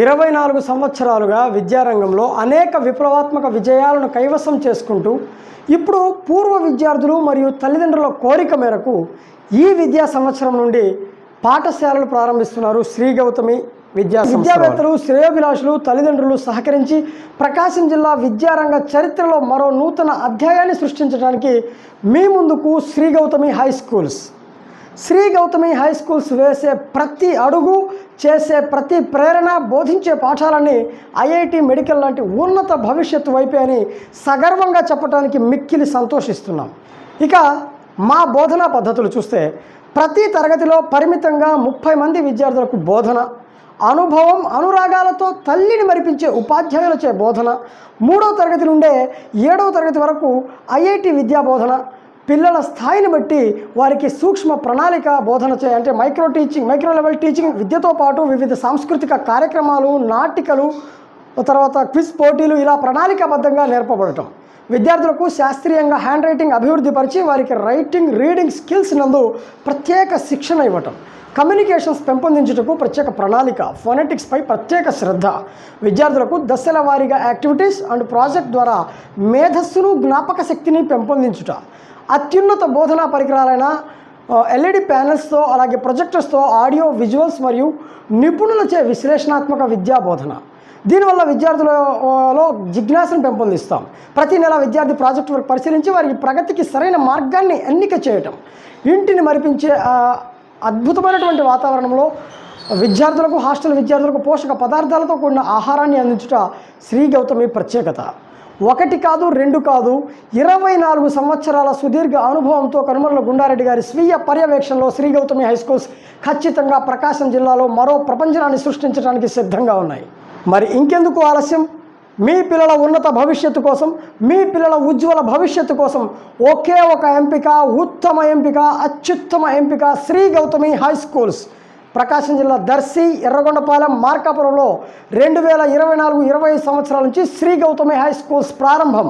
ఇరవై నాలుగు సంవత్సరాలుగా విద్యారంగంలో అనేక విప్లవాత్మక విజయాలను కైవసం చేసుకుంటూ ఇప్పుడు పూర్వ విద్యార్థులు మరియు తల్లిదండ్రుల కోరిక మేరకు ఈ విద్యా సంవత్సరం నుండి పాఠశాలలు ప్రారంభిస్తున్నారు శ్రీ గౌతమి విద్యా విద్యావేత్తలు శ్రేయోభిలాషులు తల్లిదండ్రులు సహకరించి ప్రకాశం జిల్లా విద్యారంగ చరిత్రలో మరో నూతన అధ్యాయాన్ని సృష్టించడానికి మీ ముందుకు Shri Gautami high schools. Shri Gautami high schools వేసే ప్రతి అడుగు చేసే ప్రతి ప్రేరణ బోధించే పాఠాలని ఐఐటి మెడికల్ లాంటి ఉన్నత భవిష్యత్తు వైపే అని సగర్వంగా చెప్పడానికి మిక్కిలి సంతోషిస్తున్నాం. ఇక మా బోధనా పద్ధతులు చూస్తే ప్రతి తరగతిలో పరిమితంగా ముప్పై మంది విద్యార్థులకు బోధన అనుభవం అనురాగాలతో తల్లిని మరిపించే ఉపాధ్యాయులచే బోధన మూడవ తరగతి నుండే ఏడవ తరగతి వరకు ఐఐటి విద్యా బోధన పిల్లల స్థాయిని బట్టి వారికి సూక్ష్మ ప్రణాళిక బోధన చే అంటే micro teaching micro level teaching విద్యతో పాటు వివిధ సాంస్కృతిక కార్యక్రమాలు నాటికలు తర్వాత క్విజ్ పోటీలు ఇలా ప్రణాళికాబద్ధంగా నేర్పబడటం. విద్యార్థులకు శాస్త్రీయంగా హ్యాండ్ రైటింగ్ అభివృద్ధి పరిచి వారికి రైటింగ్ రీడింగ్ స్కిల్స్ నందు ప్రత్యేక శిక్షణ ఇవ్వటం. కమ్యూనికేషన్స్ పెంపొందించుటకు ప్రత్యేక ప్రణాళిక ఫోనెటిక్స్పై ప్రత్యేక శ్రద్ధ. విద్యార్థులకు దశల వారీగా యాక్టివిటీస్ అండ్ ప్రాజెక్ట్ ద్వారా మేధస్సును జ్ఞాపక శక్తిని పెంపొందించుట. అత్యున్నత బోధనా పరికరాలైన ఎల్ఈడి ప్యానెల్స్తో అలాగే ప్రొజెక్టర్స్తో ఆడియో విజువల్స్ మరియు నిపుణులచే విశ్లేషణాత్మక విద్యా బోధన. దీనివల్ల విద్యార్థులలో జిజ్ఞాసను పెంపొందిస్తాం. ప్రతి నెల విద్యార్థి ప్రాజెక్ట్ వర్క్ పరిశీలించి వారికి ప్రగతికి సరైన మార్గాన్ని ఎన్నిక చేయటం. ఇంటిని మరిపించే అద్భుతమైనటువంటి వాతావరణంలో విద్యార్థులకు హాస్టల్ విద్యార్థులకు పోషక పదార్థాలతో కూడిన ఆహారాన్ని అందించుట శ్రీ గౌతమి ప్రత్యేకత. ఒకటి కాదు రెండు కాదు ఇరవై నాలుగు సంవత్సరాల సుదీర్ఘ అనుభవంతో కనుమరుల గుండారెడ్డి గారి స్వీయ పర్యవేక్షణలో శ్రీ గౌతమి హై స్కూల్స్ ఖచ్చితంగా ప్రకాశం జిల్లాలో మరో ప్రపంచనాన్ని సృష్టించడానికి సిద్ధంగా ఉన్నాయి. మరి ఇంకెందుకు ఆలస్యం? మీ పిల్లల ఉన్నత భవిష్యత్తు కోసం మీ పిల్లల ఉజ్వల భవిష్యత్తు కోసం ఒకే ఒక ఎంపిక ఉత్తమ ఎంపిక అత్యుత్తమ ఎంపిక శ్రీ గౌతమి హై స్కూల్స్. ప్రకాశం జిల్లా దర్శి ఎర్రగొండపాలెం మార్కాపురంలో రెండు వేల ఇరవై నాలుగు ఇరవై సంవత్సరాల నుంచి శ్రీ గౌతమి హై స్కూల్స్ ప్రారంభం.